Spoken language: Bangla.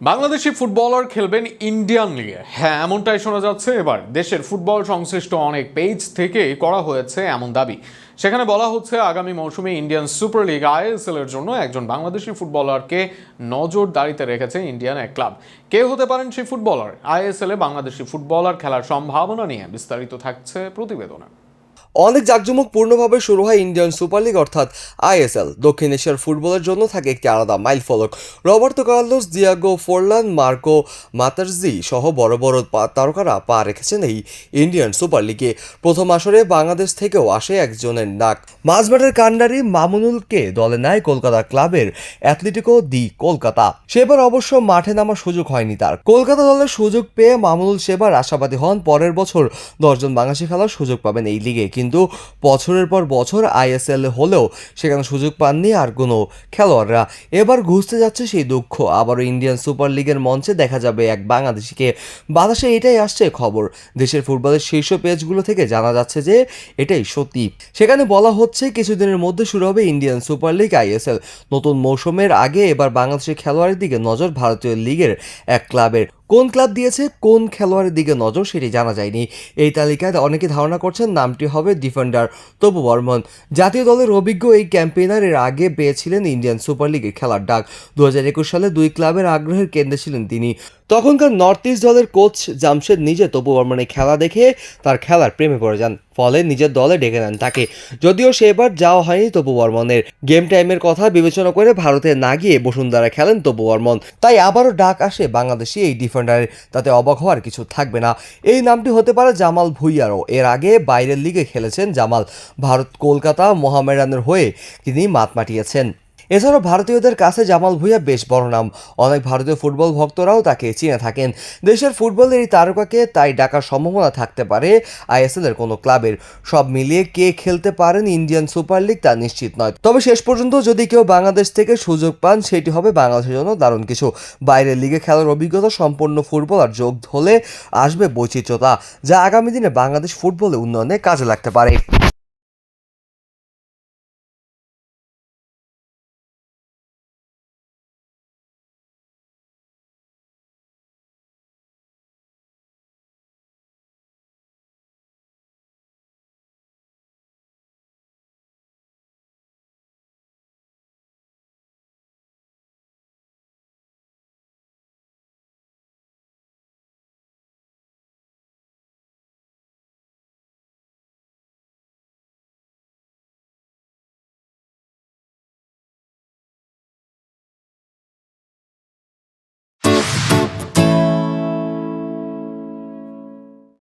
বাংলাদেশি ফুটবলার খেলবেন ইন্ডিয়ান লিগে। হ্যাঁ এমনটাই শোনা যাচ্ছে এবার। দেশের ফুটবল সংশ্লিষ্ট অনেক পেজ থেকে করা হয়েছে এমন দাবি। সেখানে বলা হচ্ছে, আগামী মৌসুমে ইন্ডিয়ান সুপার লিগ আইএসএল এর জন্য একজন বাংলাদেশি ফুটবলারকে নজরদারিতে রেখেছে ইন্ডিয়ান এক ক্লাব। কে হতে পারেন সেই ফুটবলার? আইএসএল এ বাংলাদেশি ফুটবলার খেলার সম্ভাবনা নিয়ে বিস্তারিত থাকছে প্রতিবেদনে। অনেক জাঁকজমকপূর্ণভাবে শুরু হয় ইন্ডিয়ান সুপার লিগ, অর্থাৎ আইএসএল দক্ষিণ এশিয়ার ফুটবলের জন্য থাকে একটি আলাদা মাইল ফলক। Roberto Carlos, Diego Forlan, Marco Materazzi সহ বড় বড় তারকারা পা রেখেছেন এই ইন্ডিয়ান সুপার লিগে। প্রথম আসরে বাংলাদেশ থেকেও আসে একজনের নাক। মাঝমাঠের কান্ডারি মামুনুলকে দলে নেয় কলকাতা ক্লাবের অ্যাথলেটিকো দি কলকাতা। সেবার অবশ্য মাঠে নামার সুযোগ হয়নি তার। কলকাতা দলের সুযোগ পেয়ে মামুনুল সেবার আশাবাদী হন। পরের বছর দশজন বাংলাদেশি খেলার সুযোগ পাবেন এই লিগে। কিন্তু বছরের পর বছর আইএসএল হলেও সেখানে সুযোগ পাননি আর কোনো খেলোয়াড়রা। এবার ঘুষতে যাচ্ছে সেই দুঃখ। আবারও ইন্ডিয়ান সুপার লিগের মঞ্চে দেখা যাবে এক বাংলাদেশিকে। বাতাসে এটাই আসছে খবর। দেশের ফুটবলের শীর্ষ পেজগুলো থেকে জানা যাচ্ছে যে এটাই সত্যি। সেখানে বলা হচ্ছে কিছুদিনের মধ্যে শুরু হবে ইন্ডিয়ান সুপার লিগ আইএসএল। নতুন মৌসুমের আগে এবার বাংলাদেশের খেলোয়াড়ের দিকে নজর ভারতীয় লিগের এক ক্লাবের। কোন ক্লাব দিয়েছে, কোন খেলোয়াড়ের দিকে নজর সেটি জানা যায়নি। এই তালিকায় অনেকে ধারণা করছেন নামটি হবে ডিফেন্ডার তবু বর্মন। জাতীয় দলের অভিজ্ঞ এই ক্যাম্পেইনার এর আগে পেয়েছিলেন ইন্ডিয়ান সুপার লিগে খেলার ডাক। দু হাজার একুশ সালে দুই ক্লাবের আগ্রহের কেন্দ্রে ছিলেন তিনি। তখনকার নর্থ ইস্ট দলের কোচ জামশেদ নিজে তপু বর্মনের খেলা দেখে তার খেলার প্রেমে পড়ে যান, ফলে নিজের দলে ডেকে নেন তাকে। যদিও সেবার যাওয়া হয়নি তপু বর্মনের গেম টাইমের কথা বিবেচনা করে ভারতে না গিয়ে বসুন্ধরা খেলেন তপু বর্মন তাই আবারও ডাক আসে বাংলাদেশি এই ডিফেন্ডারের তাতে অবাক হওয়ার কিছু থাকবে না। এই নামটি হতে পারে জামাল ভুইয়ারও। এর আগে বাইরের লিগে খেলেছেন জামাল। ভারত কলকাতা মোহামেডানের হয়ে তিনি মাত মাটিয়েছেন এছাড়াও ভারতীয়দের কাছে জামাল ভুঁইয়া বেশ বড় নাম। অনেক ভারতীয় ফুটবল ভক্তরাও তাকে চিনে থাকেন। দেশের ফুটবলের এই তারকাকে তাই ডাকার সম্ভাবনা থাকতে পারে আইএসএল এর কোনো ক্লাবের। সব মিলিয়ে কে খেলতে পারেন ইন্ডিয়ান সুপার লিগ তা নিশ্চিত নয়। তবে শেষ পর্যন্ত যদি কেউ বাংলাদেশ থেকে সুযোগ পান, সেটি হবে বাংলাদেশের জন্য দারুণ কিছু। বাইরের লিগে খেলার অভিজ্ঞতা সম্পন্ন ফুটবলার যোগ হলে আসবে বৈচিত্র্যতা, যা আগামী দিনে বাংলাদেশ ফুটবলে উন্নয়নে কাজে লাগতে পারে।